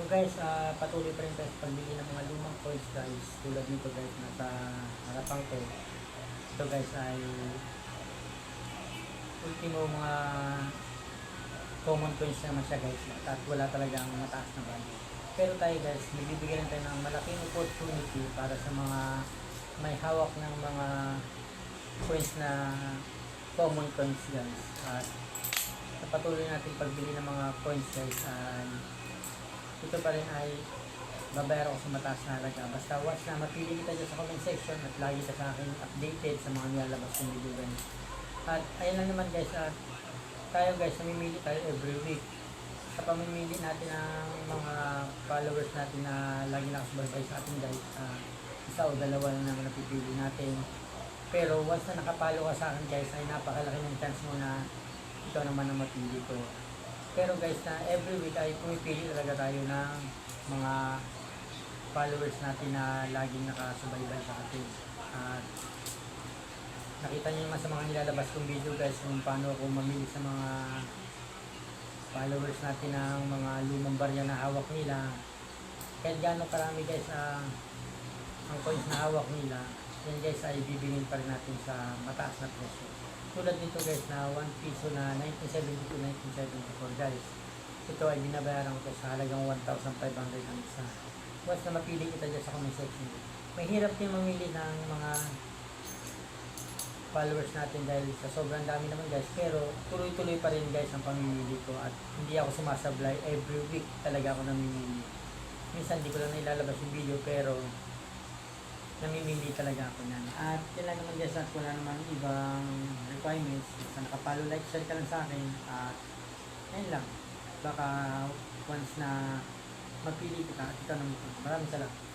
So guys, ah, patuloy pa rin sa pagbili ng mga lumang coins guys. Tulad nito guys, nasa harapan ko. Ito guys ay ultimo mga common coins naman siya guys. At wala talagang mataas na value. Pero tayo guys, nagbibigyan tayo ng malaking opportunity para sa mga may hawak ng mga coins na common coins guys. At patuloy natin pagbili ng mga coins guys ay ito pa rin ay babayaran ko sa mataas na halaga. Basta once na mapili kita dyan sa comment section at lagi ka sa akin updated sa mga nilalabas kong video guys. At ayun lang naman guys, at tayo guys, namimili tayo every week. Sa pamimili natin ng mga followers natin na lagi nakasubaybay sa atin guys, ah, isa o dalawa lang naman napipili natin. Pero once na nakapalo ka sa akin guys, ay napakalaki ng chance mo na ikaw naman ang mapili ko. Pero guys, na every week ay pumipili talaga tayo ng mga followers natin na laging nakasubaybay sa atin. At nakita niyo naman sa mga nilalabas kong video guys kung paano ako mamili sa mga followers natin ng mga lumang barya na hawak nila. Kahit gaano karami guys ah, ang coins na hawak nila, yan guys ay bibilin pa rin natin sa mataas na presyo. Tulad nito guys na 1 piso na 1972-1974 guys. Ito ay binabayaran ko sa halagang 1,500 ang isa. Once na mapili kita dyan sa comment section. Mahirap din mamili ng mga followers natin dahil sa sobrang dami naman guys. Pero tuloy-tuloy pa rin guys ang pamimili ko at hindi ako sumasablay. Every week talaga ako namimili. Minsan di ko lang nilalabas yung video pero namimili talaga ako nan. At lang naman guys at wala namang ibang requirements. Basta nakapalo like, share ka lang sa akin. At ayun lang. Baka once na mapili kita at ikaw naman. Maraming salamat.